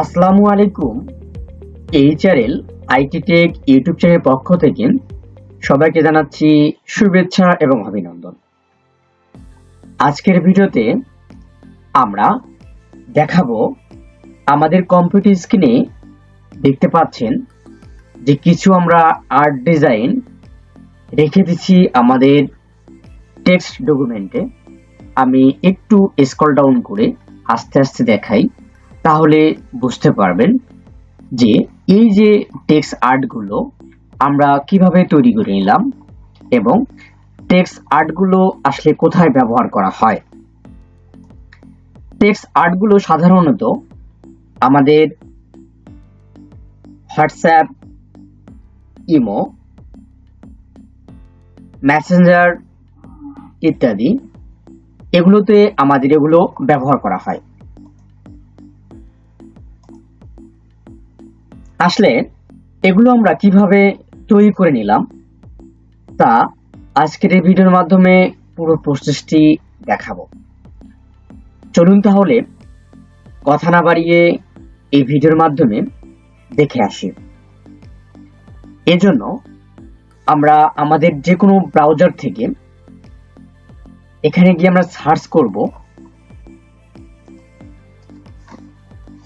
আসসালামু আলাইকুম HRL IT take YouTube চ্যানেলের পক্ষ থেকে সবাইকে জানাচ্ছি শুভেচ্ছা এবং অভিনন্দন। আজকের ভিডিওতে আমরা দেখাবো আমাদের কম্পিউটার স্ক্রিনে দেখতে পাচ্ছেন যে কিছু আমরা আর্ট ডিজাইন রেখে দিচ্ছি আমাদের টেক্সট ডকুমেন্টে। আমি একটু স্ক্রল ডাউন করে আস্তে আস্তে দেখাই। তাহলে বুঝতে পারবেন যে এই যে টেক্সট আর্টগুলো আমরা কীভাবে তৈরি করে নিলাম এবং টেক্সট আর্টগুলো আসলে কোথায় ব্যবহার করা হয়। টেক্সট আর্টগুলো সাধারণত আমাদের হোয়াটসঅ্যাপ ইমো মেসেঞ্জার ইত্যাদি, এগুলোতে আমাদের এগুলো ব্যবহার করা হয়। আসলে এগুলো আমরা কীভাবে তৈরি করে নিলাম, তা আজকের এই ভিডিওর মাধ্যমে পুরো প্রসেসটি দেখাবো। চলুন তাহলে কথা না বাড়িয়ে এই ভিডিওর মাধ্যমে দেখে আসি। এজন্য আমরা আমাদের যে কোনো ব্রাউজার থেকে এখানে গিয়ে আমরা সার্চ করব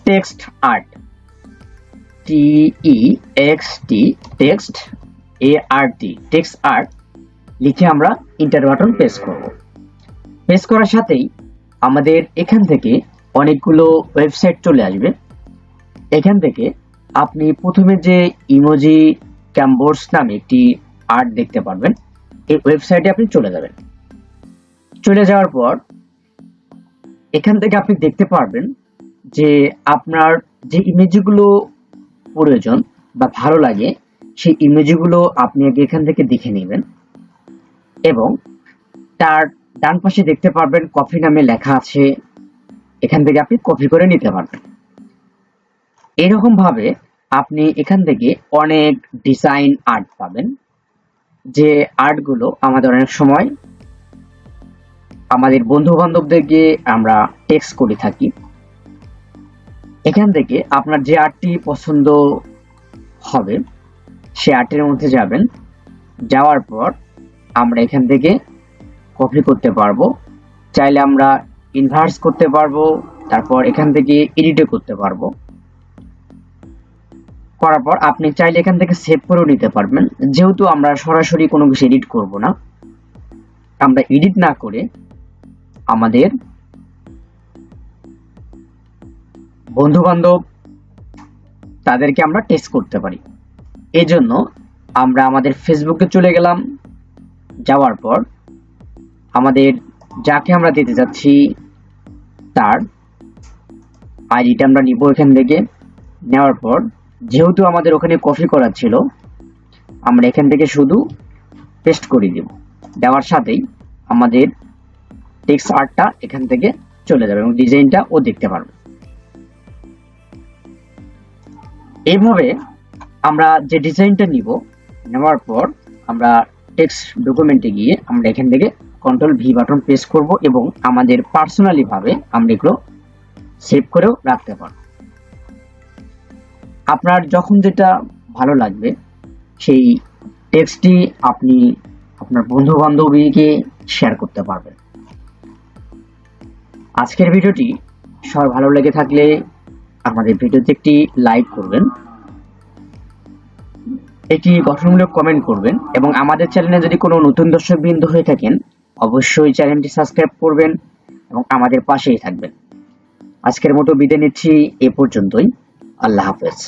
text art T E X T text A R T text art লিখে আমরা ইন্টার বাটন প্রেস করব। প্রেস করার সাথেই আমাদের এখান থেকে অনেকগুলো ওয়েবসাইট চলে আসবে। এখান থেকে আপনি প্রথমে যে ইমোজি ক্যাম্বোর্স নামে একটি আর্ট দেখতে পারবেন, এই ওয়েবসাইটে আপনি চলে যাবেন। চলে যাওয়ার পর এখান থেকে আপনি দেখতে পারবেন যে আপনার যে ইমেজগুলো প্রয়োজন বা ভালো লাগে, সেই ইমেজগুলো আপনি আগে এখান থেকে দেখে নেবেন এবং তার ডান পাশে দেখতে পারবেন কপি নামে লেখা আছে, এখান থেকে আপনি কপি করে নিতে পারবেন। এরকম ভাবে আপনি এখান থেকে অনেক ডিজাইন আর্ট পাবেন, যে আর্টগুলো আমাদের অনেক সময় আমাদের বন্ধু বান্ধবদেরকে আমরা টেক্সট করে থাকি। এখান থেকে আপনার যে আর্টটি পছন্দ হবে সে আর্টের মধ্যে যাবেন। যাওয়ার পর আমরা এখান থেকে কপি করতে পারব। চাইলে আমরা ইনভার্স করতে পারব, তারপর এখান থেকে এডিটও করতে পারব। করার পর আপনি চাইলে এখান থেকে সেভ করেও নিতে পারবেন। যেহেতু আমরা সরাসরি কোনো কিছু এডিট করব না, আমরা এডিট না করে আমাদের বন্ধু বান্ধব তাদেরকে আমরা টেস্ট করতে পারি। এই জন্য আমরা আমাদের ফেসবুকে চলে গেলাম। যাওয়ার পর আমাদের যাকে আমরা দিতে যাচ্ছি, তার আইডিটা আমরা নিব এখান থেকে। নেওয়ার পর যেহেতু আমাদের ওখানে কপি করা ছিল, আমরা এখান থেকে শুধু পেস্ট করে দেব দেওয়ার সাথেই আমাদের টেক্সট আর্টটা এখান থেকে চলে যাবে এবং ডিজাইনটা ও দেখতে পারবে। এইভাবে আমরা যে ডিজাইনটা নিব, নেওয়ার পর আমরা টেক্সট ডকুমেন্টে গিয়ে আমরা এখান থেকে কন্ট্রোল ভি বাটন প্রেস করব এবং আমাদের পার্সোনালি ভাবে আমরা এগুলো সেভ করেও রাখতে পারব। আপনার যখন যেটা ভালো লাগবে, সেই টেক্সটটি আপনি আপনার বন্ধু বান্ধবীকে শেয়ার করতে পারবেন। আজকের ভিডিওটি সবার ভালো লেগে থাকলে আমাদের ভিডিওতে একটি লাইক করবেন। একটি গঠনমূলক কমেন্ট করবেন এবং আমাদের চ্যানেলে যদি কোনো নতুন দর্শক বৃন্দ হয়ে থাকেন, অবশ্যই চ্যানেলটি সাবস্ক্রাইব করবেন এবং আমাদের পাশেই থাকবেন। আজকের মতো বিদায় নিচ্ছি, এ পর্যন্তই। আল্লাহ হাফেজ।